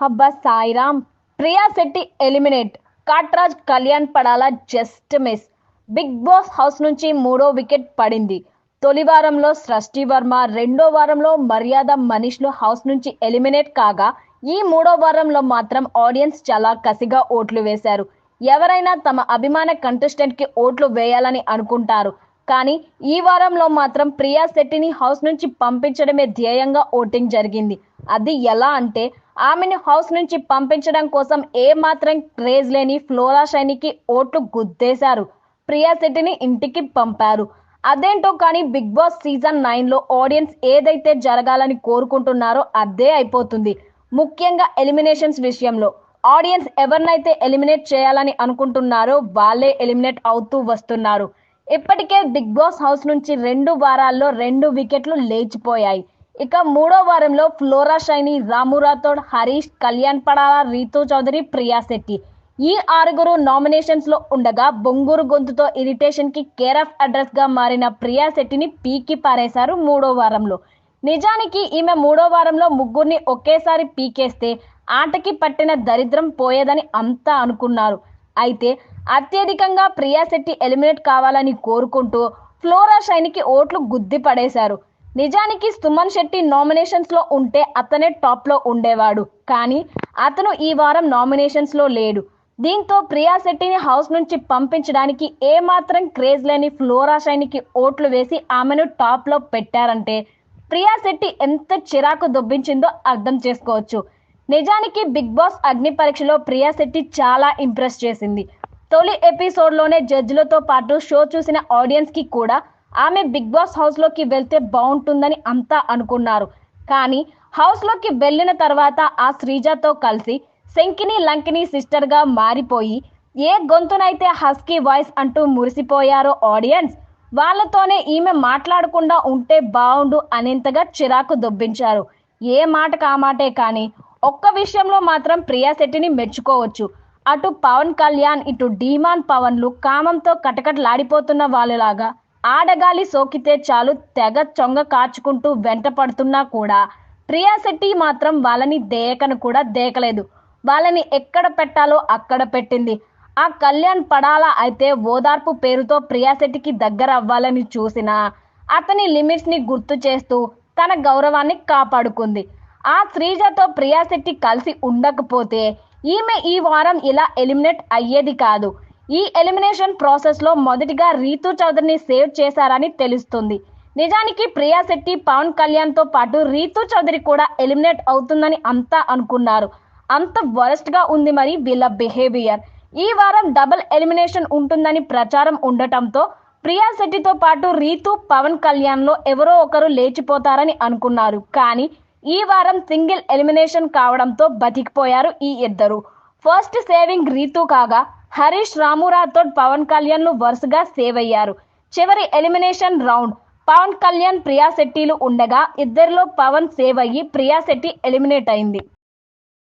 అబ్బా Sairam Priya Shetty eliminate. Katraj Kalyan Padala just miss. Bigg Boss house నుంచి మూడో వికెట్ పడింది. తొలి వారంలో సృష్టి వర్మ రెండో వారంలో మర్యాద మనీష్లు హౌస్ నుంచి ఎలిమినేట్ కాగా ఈ మూడో వారంలో మాత్రం ఆడియన్స్ చాలా కసిగా ఓట్లు వేశారు. ఎవరైనా తమ అభిమాన కంటెస్టెంట్కి ఓట్లు వేయాలని అనుకుంటారు. కానీ ఈ వారంలో మాత్రం ప్రియా శెట్టిని హౌస్ నుంచి పంపించడమే ధ్యేయంగా ఓటింగ్ జరిగింది. అది ఎలా అంటే ఆమెను హౌస్ నుంచి పంపించడం కోసం ఏ మాత్రం క్రేజ్ లేని ఫ్లోరా షైనికి ఓట్లు గుద్దేశారు. ప్రియా శెట్టిని ఇంటికి పంపారు. అదేంటో కానీ బిగ్ బాస్ సీజన్ నైన్లో ఆడియన్స్ ఏదైతే జరగాలని కోరుకుంటున్నారో అదే అయిపోతుంది. ముఖ్యంగా ఎలిమినేషన్స్ విషయంలో. ఆడియన్స్ ఎవరినైతే ఎలిమినేట్ చేయాలని అనుకుంటున్నారో వాళ్ళే ఎలిమినేట్ అవుతూ వస్తున్నారు. ఇప్పటికే బిగ్ బాస్ హౌస్ నుంచి రెండు వారాల్లో రెండు వికెట్లు లేచిపోయాయి. ఇక మూడో వారంలో ఫ్లోరా షైని రామురాథోడ్ హరీష్ కళ్యాణ్ పడాల రీతూ చౌదరి ప్రియా శెట్టి ఈ ఆరుగురు నామినేషన్స్లో ఉండగా బొంగూరు గొంతుతో ఇరిటేషన్కి కేర్ ఆఫ్ అడ్రస్గా మారిన ప్రియా శెట్టిని పీకి పారేశారు మూడో వారంలో. నిజానికి ఈమె మూడో వారంలో ముగ్గురిని ఒకేసారి పీకేస్తే ఆటకి పట్టిన దరిద్రం పోయేదని అంతా అనుకున్నారు. అయితే అత్యధికంగా ప్రియా శెట్టి ఎలిమినేట్ కావాలని కోరుకుంటూ ఫ్లోరా షైన్కి ఓట్లు గుద్ది పడేశారు. నిజానికి సుమన్ శెట్టి నామినేషన్స్లో ఉంటే అతనే టాప్లో ఉండేవాడు. కానీ అతను ఈ వారం నామినేషన్స్లో లేడు. దీంతో ప్రియా శెట్టిని హౌస్ నుంచి పంపించడానికి ఏ మాత్రం క్రేజ్ లేని ఫ్లోరా షైన్కి ఓట్లు వేసి ఆమెను టాప్లో పెట్టారంటే ప్రియా శెట్టి ఎంత చిరాకు దొబ్బించిందో అర్థం చేసుకోవచ్చు. నిజానికి బిగ్ బాస్ అగ్ని పరీక్షలో ప్రియా శెట్టి చాలా ఇంప్రెస్ చేసింది. తొలి ఎపిసోడ్లోనే జడ్జిలతో పాటు షో చూసిన ఆడియన్స్కి కూడా ఆమె బిగ్ బాస్ హౌస్లోకి వెళ్తే బాగుంటుందని అంతా అనుకున్నారు. కానీ హౌస్లోకి వెళ్ళిన తర్వాత ఆ శ్రీజతో కలిసి శంకిని లంకిని సిస్టర్గా మారిపోయి ఏ గొంతునైతే హస్కీ వాయిస్ అంటూ మురిసిపోయారో ఆడియన్స్ వాళ్ళతోనే ఈమె మాట్లాడకుండా ఉంటే బాగుండు అనేంతగా చిరాకు దొబ్బించారు. ఏ మాటకు కామాటే మాటే కానీ ఒక్క విషయంలో మాత్రం ప్రియా శెట్టిని మెచ్చుకోవచ్చు. అటు పవన్ కళ్యాణ్ ఇటు డీమాన్ పవన్లు కామంతో కటకటలాడిపోతున్న వాళ్ళలాగా ఆడగాలి సోకితే చాలు తెగ చొంగ కాచుకుంటూ వెంట పడుతున్నా కూడా ప్రియా శెట్టి మాత్రం వాళ్ళని దేకను కూడా దేకలేదు. వాళ్ళని ఎక్కడ పెట్టాలో అక్కడ పెట్టింది. ఆ కళ్యాణ్ పడాలా అయితే ఓదార్పు పేరుతో ప్రియా శెట్టికి దగ్గర అవ్వాలని చూసినా అతని లిమిట్స్ని గుర్తు చేస్తూ తన గౌరవాన్ని కాపాడుకుంది. ఆ శ్రీజతో ప్రియా శెట్టి కలిసి ఉండకపోతే ఈమె ఈ వారం ఇలా ఎలిమినేట్ అయ్యేది కాదు. ఈ ఎలిమినేషన్ ప్రాసెస్లో మొదటిగా రీతు చౌదరిని సేవ్ చేశారని తెలుస్తుంది. నిజానికి ప్రియా శెట్టి పవన్ కళ్యాణ్తో పాటు రీతు చౌదరి కూడా ఎలిమినేట్ అవుతుందని అంతా అనుకున్నారు. అంత వరస్ట్గా ఉంది మరి వీళ్ళ బిహేవియర్. ఈ వారం డబుల్ ఎలిమినేషన్ ఉంటుందని ప్రచారం ఉండటంతో ప్రియా శెట్టితో పాటు రీతు పవన్ కళ్యాణ్లో ఎవరో ఒకరు లేచిపోతారని అనుకున్నారు. కానీ ఈ వారం సింగిల్ ఎలిమినేషన్ కావడంతో బతికిపోయారు ఈ ఇద్దరు. ఫస్ట్ సేవింగ్ రీతు కాగా హరీష్ రాము రాథోడ్ పవన్ కళ్యాణ్లు వరుసగా సేవ్ అయ్యారు. చివరి ఎలిమినేషన్ రౌండ్ పవన్ కళ్యాణ్ ప్రియా శెట్టిలు ఉండగా ఇద్దరిలో పవన్ సేవ్ అయ్యి ప్రియా శెట్టి ఎలిమినేట్ అయింది.